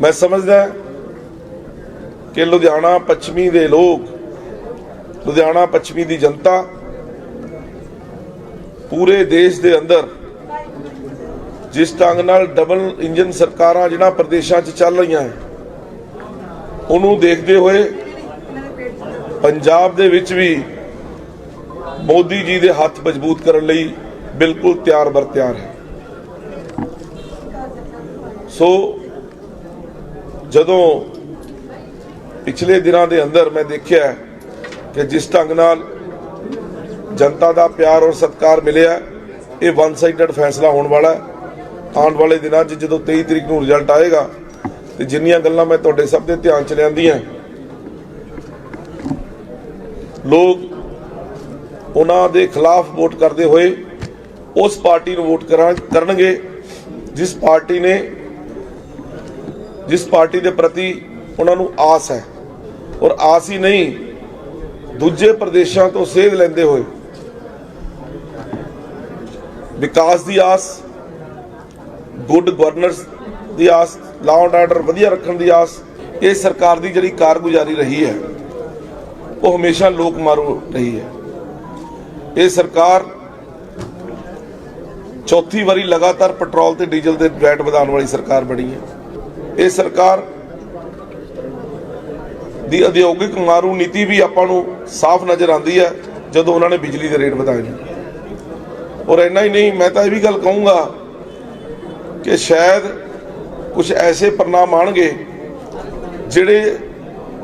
ਮੈਂ ਸਮਝਦਾ ਕਿ ਲੁਧਿਆਣਾ ਪੱਛਮੀ ਦੇ ਲੋਕ, ਲੁਧਿਆਣਾ ਪੱਛਮੀ ਦੀ ਜਨਤਾ ਪੂਰੇ ਦੇਸ਼ ਦੇ ਅੰਦਰ ਜਿਸ ਢੰਗ ਨਾਲ ਡਬਲ ਇੰਜਨ ਸਰਕਾਰਾਂ ਜਿਹੜਾ ਪ੍ਰਦੇਸ਼ਾਂ 'ਚ ਚੱਲ ਰਹੀਆਂ ਹੈ ਉਹਨੂੰ ਦੇਖਦੇ ਹੋਏ ਪੰਜਾਬ ਦੇ ਵਿੱਚ ਵੀ ਮੋਦੀ ਜੀ ਦੇ ਹੱਥ ਮਜ਼ਬੂਤ ਕਰਨ ਲਈ ਬਿਲਕੁਲ ਤਿਆਰ ਬਰ ਤਿਆਰ ਹੈ। ਸੋ ਜਦੋਂ ਪਿਛਲੇ ਦਿਨਾਂ ਦੇ ਅੰਦਰ ਮੈਂ ਦੇਖਿਆ ਕਿ ਜਿਸ ਢੰਗ ਨਾਲ ਜਨਤਾ ਦਾ ਪਿਆਰ ਔਰ ਸਤਿਕਾਰ ਮਿਲਿਆ, ਇਹ ਵਨ ਸਾਈਡਡ ਫੈਸਲਾ ਹੋਣ ਵਾਲਾ ਆਉਣ ਵਾਲੇ ਦਿਨਾਂ 'ਚ ਜਦੋਂ 23 ਤਰੀਕ ਨੂੰ ਰਿਜ਼ਲਟ ਆਏਗਾ, ਤੇ ਜਿੰਨੀਆਂ ਗੱਲਾਂ ਮੈਂ ਤੁਹਾਡੇ ਸਭ ਦੇ ਧਿਆਨ 'ਚ ਲਿਆਂਦੀਆਂ, ਲੋਕ ਉਹਨਾਂ ਦੇ ਖਿਲਾਫ ਵੋਟ ਕਰਦੇ ਹੋਏ ਉਸ ਪਾਰਟੀ ਨੂੰ ਵੋਟ ਕਰਾਂ, ਕਰਨਗੇ, ਜਿਸ ਪਾਰਟੀ ਨੇ ਜਿਸ ਪਾਰਟੀ ਦੇ ਪ੍ਰਤੀ ਉਹਨਾਂ ਨੂੰ ਆਸ ਹੈ ਔਰ ਆਸ ਹੀ ਨਹੀਂ, ਦੂਜੇ ਪ੍ਰਦੇਸ਼ਾਂ ਤੋਂ ਸੇਧ ਲੈਂਦੇ ਹੋਏ। ਵਿਕਾਸ ਦੀ ਆਸ ਗੁੱਡ ਗਵਰਨਰਸ ਦੀ ਆਸ ਲਾਅ ਐਂਡ ਆਰਡਰ ਵਧੀਆ ਰੱਖਣ ਦੀ ਆਸ, ਇਹ ਸਰਕਾਰ ਦੀ ਜਿਹੜੀ ਕਾਰਗੁਜ਼ਾਰੀ ਰਹੀ ਹੈ, ਉਹ ਹਮੇਸ਼ਾ ਲੋਕ ਮਾਰੂ ਰਹੀ ਹੈ। ਇਹ ਸਰਕਾਰ ਚੌਥੀ ਵਾਰੀ ਲਗਾਤਾਰ ਪੈਟਰੋਲ ਤੇ ਡੀਜ਼ਲ ਦੇ ਰੇਟ ਵਧਾਉਣ ਵਾਲੀ ਸਰਕਾਰ ਬਣੀ ਹੈ। ਇਹ ਸਰਕਾਰ ਦੀ ਉਦਯੋਗਿਕ ਮਾਰੂ ਨੀਤੀ ਵੀ ਆਪਾਂ ਨੂੰ ਸਾਫ਼ ਨਜ਼ਰ ਆਉਂਦੀ ਹੈ, ਜਦੋਂ ਉਹਨਾਂ ਨੇ ਬਿਜਲੀ ਦੇ ਰੇਟ ਵਧਾਏ ਨੇ। ਔਰ ਇੰਨਾ ਹੀ ਨਹੀਂ, ਮੈਂ ਤਾਂ ਇਹ ਵੀ ਗੱਲ ਕਹੂੰਗਾ ਕਿ ਸ਼ਾਇਦ ਕੁਝ ਐਸੇ ਪਰਿਣਾਮ ਆਣਗੇ ਜਿਹੜੇ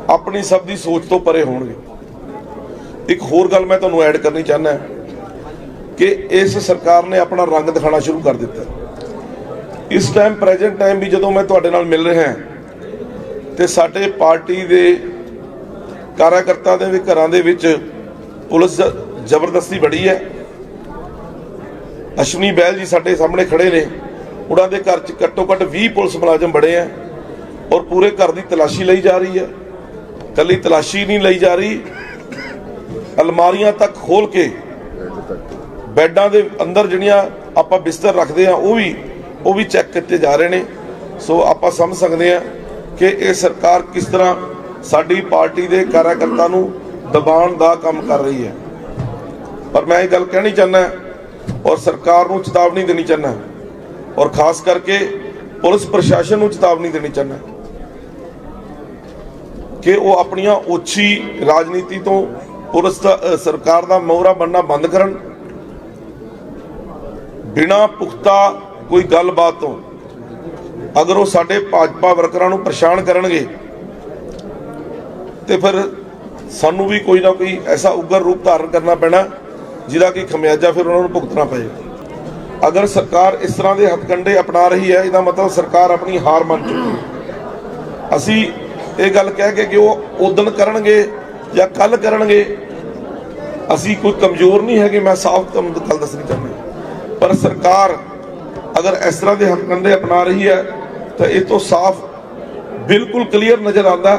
ਆਪਣੀ ਸਭ ਦੀ ਸੋਚ ਤੋਂ ਪਰੇ ਹੋਣਗੇ। ਇੱਕ ਹੋਰ ਗੱਲ ਮੈਂ ਤੁਹਾਨੂੰ ਐਡ ਕਰਨੀ ਚਾਹੁੰਦਾ, ਕਿ ਇਸ ਸਰਕਾਰ ਨੇ ਆਪਣਾ ਰੰਗ ਦਿਖਾਣਾ ਸ਼ੁਰੂ ਕਰ ਦਿੱਤਾ। ਇਸ ਟਾਈਮ ਪ੍ਰੈਜ਼ੈਂਟ ਟਾਈਮ ਵੀ ਜਦੋਂ ਮੈਂ ਤੁਹਾਡੇ ਨਾਲ ਮਿਲ ਰਿਹਾ ਤੇ ਸਾਡੇ ਪਾਰਟੀ ਦੇ ਕਾਰਜਕਰਤਾ ਦੇ ਵੀ ਘਰਾਂ ਦੇ ਵਿੱਚ ਪੁਲਿਸ ਜ਼ਬਰਦਸਤੀ ਬੜੀ ਹੈ। ਅਸ਼ਵਨੀ ਬੈਲ ਜੀ ਸਾਡੇ ਸਾਹਮਣੇ ਖੜੇ ਨੇ। ਉਹਨਾਂ ਦੇ ਘਰ 'ਚ ਘੱਟੋ ਘੱਟ 20 ਪੁਲਿਸ ਮੁਲਾਜ਼ਮ ਬੜੇ ਆ ਔਰ ਪੂਰੇ ਘਰ ਦੀ ਤਲਾਸ਼ੀ ਲਈ ਜਾ ਰਹੀ ਹੈ ਕੱਲੀ ਤਲਾਸ਼ੀ ਨਹੀਂ ਲਈ ਜਾ ਰਹੀ। ਅਲਮਾਰੀਆਂ ਤੱਕ ਖੋਲ ਕੇ ਬੈੱਡਾਂ ਦੇ ਅੰਦਰ ਜਿਹੜੀਆਂ ਆਪਾਂ ਬਿਸਤਰ ਰੱਖਦੇ ਆ, ਉਹ ਵੀ ਉਹ ਵੀ ਚੈੱਕ ਕੀਤੇ ਜਾ ਰਹੇ ਨੇ। ਸੋ ਆਪਾਂ ਸਮਝ ਸਕਦੇ ਹਾਂ ਕਿ ਇਹ ਸਰਕਾਰ ਕਿਸ ਤਰ੍ਹਾਂ ਸਾਡੀ ਪਾਰਟੀ ਦੇ ਕਾਰਜਕਰਤਾ ਨੂੰ ਦਬਾਉਣ ਦਾ ਕੰਮ ਕਰ ਰਹੀ ਹੈ। ਪਰ ਮੈਂ ਇਹ ਗੱਲ ਕਹਿਣੀ ਚਾਹੁੰਦਾ ਔਰ ਸਰਕਾਰ ਨੂੰ ਚੇਤਾਵਨੀ ਦੇਣੀ ਚਾਹੁੰਦਾ ਔਰ ਖਾਸ ਕਰਕੇ ਪੁਲਿਸ ਪ੍ਰਸ਼ਾਸਨ ਨੂੰ ਚੇਤਾਵਨੀ ਦੇਣੀ ਚਾਹੁੰਦਾ ਕਿ ਉਹ ਆਪਣੀਆਂ ਉੱਚੀ ਰਾਜਨੀਤੀ ਤੋਂ ਪੁਲਿਸ ਦਾ ਸਰਕਾਰ ਦਾ ਮੋਹਰਾ ਬਣਨਾ ਬੰਦ ਕਰਨ। ਬਿਨਾ ਪੁਖਤਾ ਕੋਈ ਗੱਲਬਾਤ ਤੋਂ। ਅਗਰ ਉਹ ਸਾਡੇ ਭਾਜਪਾ ਵਰਕਰਾਂ ਨੂੰ ਪਰੇਸ਼ਾਨ ਕਰਨਗੇ, ਤੇ ਫਿਰ ਸਾਨੂੰ ਵੀ ਕੋਈ ਨਾ ਕੋਈ ਐਸਾ ਉਗਰ ਰੂਪ ਧਾਰਨ ਕਰਨਾ ਪੈਣਾ, ਜਿਹਦਾ ਕਿ ਖਮਿਆਜਾ ਫਿਰ ਉਹਨਾਂ ਨੂੰ ਭੁਗਤਣਾ ਪਏ ਅਗਰ ਸਰਕਾਰ ਇਸ ਤਰ੍ਹਾਂ ਦੇ ਹੱਥਕੰਡੇ ਅਪਣਾ ਰਹੀ ਹੈ, ਇਹਦਾ ਮਤਲਬ ਸਰਕਾਰ ਆਪਣੀ ਹਾਰ ਮੰਨ ਚੁੱਕੀ ਹੈ। ਅਸੀਂ ਇਹ ਗੱਲ ਕਹਿ ਕੇ ਕਿ ਉਹ ਉਦਣ ਕਰਨਗੇ ਜਾਂ ਕੱਲ ਕਰਨਗੇ, ਅਸੀਂ ਕੋਈ ਕਮਜ਼ੋਰ ਨਹੀਂ ਹੈਗੇ, ਮੈਂ ਸਾਫ਼ ਤੁਹਾਨੂੰ ਗੱਲ ਦੱਸਣੀ ਚਾਹੁੰਦਾ। ਪਰ ਸਰਕਾਰ ਅਗਰ ਇਸ ਤਰ੍ਹਾਂ ਦੇ ਹੱਥਕੰਡੇ ਅਪਣਾ ਰਹੀ ਹੈ, ਤਾਂ ਇਹ ਤੋਂ ਸਾਫ਼ ਬਿਲਕੁਲ ਕਲੀਅਰ ਨਜ਼ਰ ਆਉਂਦਾ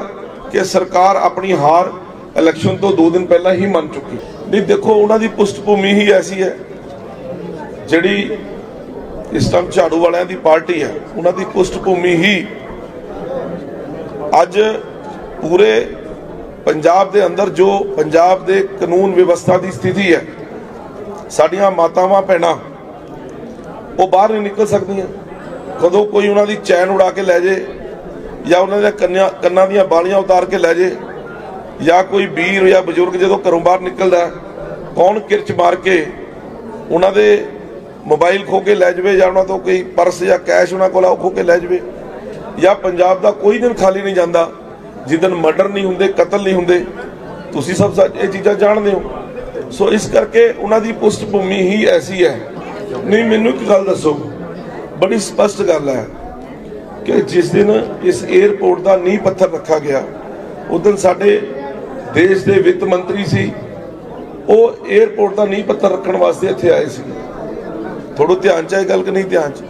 ਕਿ ਸਰਕਾਰ ਆਪਣੀ ਹਾਰ ਇਲੈਕਸ਼ਨ ਤੋਂ 2 ਦਿਨ ਪਹਿਲਾਂ ਹੀ ਮੰਨ ਚੁੱਕੀ ਨਹੀਂ, ਦੇਖੋ, ਉਹਨਾਂ ਦੀ ਪੁਸ਼ਟ ਭੂਮੀ ਹੀ ਐਸੀ ਹੈ, ਜਿਹੜੀ ਇਸ ਟਾਈਮ ਝਾੜੂ ਵਾਲਿਆਂ ਦੀ ਪਾਰਟੀ ਹੈ, ਉਹਨਾਂ ਦੀ ਪੁਸ਼ਟ ਭੂਮੀ ਹੀ ਅੱਜ ਪੂਰੇ ਪੰਜਾਬ ਦੇ ਅੰਦਰ ਜੋ ਪੰਜਾਬ ਦੇ ਕਾਨੂੰਨ ਵਿਵਸਥਾ ਦੀ ਸਥਿਤੀ ਹੈ, ਸਾਡੀਆਂ ਮਾਤਾਵਾਂ, ਭੈਣਾਂ ਉਹ ਬਾਹਰ ਨਹੀਂ ਨਿਕਲ ਸਕਦੀਆਂ। ਕਦੋਂ ਕੋਈ ਉਹਨਾਂ ਦੀ ਚੈਨ ਉਡਾ ਕੇ ਲੈ ਜੇ, ਜਾਂ ਉਹਨਾਂ ਦੇ ਕੰਨਾਂ ਕੰਨਾਂ ਦੀਆਂ ਬਾਲੀਆਂ ਉਤਾਰ ਕੇ ਲੈ ਜੇ, ਜਾਂ ਕੋਈ ਵੀਰ ਜਾਂ ਬਜ਼ੁਰਗ ਜਦੋਂ ਘਰੋਂ ਬਾਹਰ ਨਿਕਲਦਾ, ਕੌਣ ਕਿਰਚ ਮਾਰ ਕੇ ਉਹਨਾਂ ਦੇ ਮੋਬਾਈਲ ਖੋ ਕੇ ਲੈ ਜਾਵੇ, ਜਾਂ ਉਹਨਾਂ ਤੋਂ ਕੋਈ ਪਰਸ ਜਾਂ ਕੈਸ਼ ਉਹਨਾਂ ਕੋਲ ਉਹ ਖੋ ਕੇ ਲੈ ਜਾਵੇ। ਜਾਂ ਪੰਜਾਬ ਦਾ ਕੋਈ ਦਿਨ ਖਾਲੀ ਨਹੀਂ ਜਾਂਦਾ ਜਿੱਦਨ ਮਰਡਰ ਨਹੀਂ ਹੁੰਦੇ, ਕਤਲ ਨਹੀਂ ਹੁੰਦੇ, ਤੁਸੀਂ ਸਭ ਇਹ ਚੀਜ਼ਾਂ ਜਾਣਦੇ ਹੋ। ਸੋ ਇਸ ਕਰਕੇ ਉਹਨਾਂ ਦੀ ਪੁਸ਼ਟ ਭੂਮੀ ਹੀ ਐਸੀ ਹੈ। ਨਹੀਂ, ਮੈਨੂੰ ਇੱਕ ਗੱਲ ਦੱਸੋ। ਬੜੀ ਸਪਸ਼ਟ ਗੱਲ ਹੈ ਕਿ ਜਿਸ ਦਿਨ ਇਸ 에ਅਰਪੋਰਟ ਦਾ ਨੀਂਹ ਪੱਥਰ ਰੱਖਾ ਗਿਆ ਉਦੋਂ ਸਾਡੇ ਦੇਸ਼ ਦੇ ਵਿੱਤ ਮੰਤਰੀ ਸੀ, ਉਹ 에ਅਰਪੋਰਟ ਦਾ ਨੀਂਹ ਪੱਥਰ ਰੱਖਣ ਵਾਸਤੇ ਇੱਥੇ ਆਏ ਸੀ। ਥੋੜੋ ਧਿਆਨ ਚ ਹੈ ਗੱਲ ਕਿ ਨਹੀਂ ਧਿਆਨ ਚ?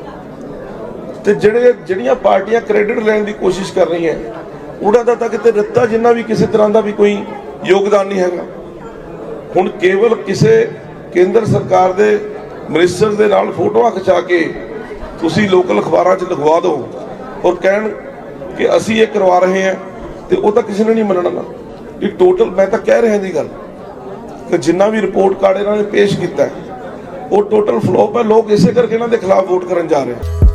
ਤੇ ਜਿਹੜੇ ਜਿਹੜੀਆਂ ਪਾਰਟੀਆਂ ਕ੍ਰੈਡਿਟ ਲੈਣ ਦੀ ਕੋਸ਼ਿਸ਼ ਕਰ ਰਹੀਆਂ, ਉਹਨਾਂ ਦਾ ਤਾਂ ਕਿਤੇ ਰੱਤਾ ਜਿੰਨਾ ਵੀ ਕਿਸੇ ਤਰ੍ਹਾਂ ਦਾ ਵੀ ਕੋਈ ਯੋਗਦਾਨ ਨਹੀਂ ਹੈਗਾ। ਹੁਣ ਕੇਵਲ ਕਿਸੇ ਕੇਂਦਰ ਸਰਕਾਰ ਦੇ ਮਿਨਿਸਟਰ ਦੇ ਨਾਲ ਫੋਟੋਆਂ ਖਿਚਾ ਕੇ ਤੁਸੀਂ ਲੋਕਲ ਅਖਬਾਰਾਂ 'ਚ ਲਿਖਵਾ ਦਿਓ ਔਰ ਕਹਿਣ ਕਿ ਅਸੀਂ ਇਹ ਕਰਵਾ ਰਹੇ ਹਾਂ ਤੇ ਉਹ ਤਾਂ ਕਿਸੇ ਨੇ ਨਹੀਂ ਮੰਨਣਾ ਨਾ। ਇਹ ਟੋਟਲ ਮੈਂ ਤਾਂ ਕਹਿ ਰਿਹਾ ਦੀ ਗੱਲ ਕਿ ਜਿੰਨਾ ਵੀ ਰਿਪੋਰਟ ਕਾਰਡ ਇਹਨਾਂ ਨੇ ਪੇਸ਼ ਕੀਤਾ, ਉਹ ਟੋਟਲ ਫਲੋਪ ਹੈ। ਲੋਕ ਇਸੇ ਕਰਕੇ ਇਹਨਾਂ ਦੇ ਖਿਲਾਫ ਵੋਟ ਕਰਨ ਜਾ ਰਹੇ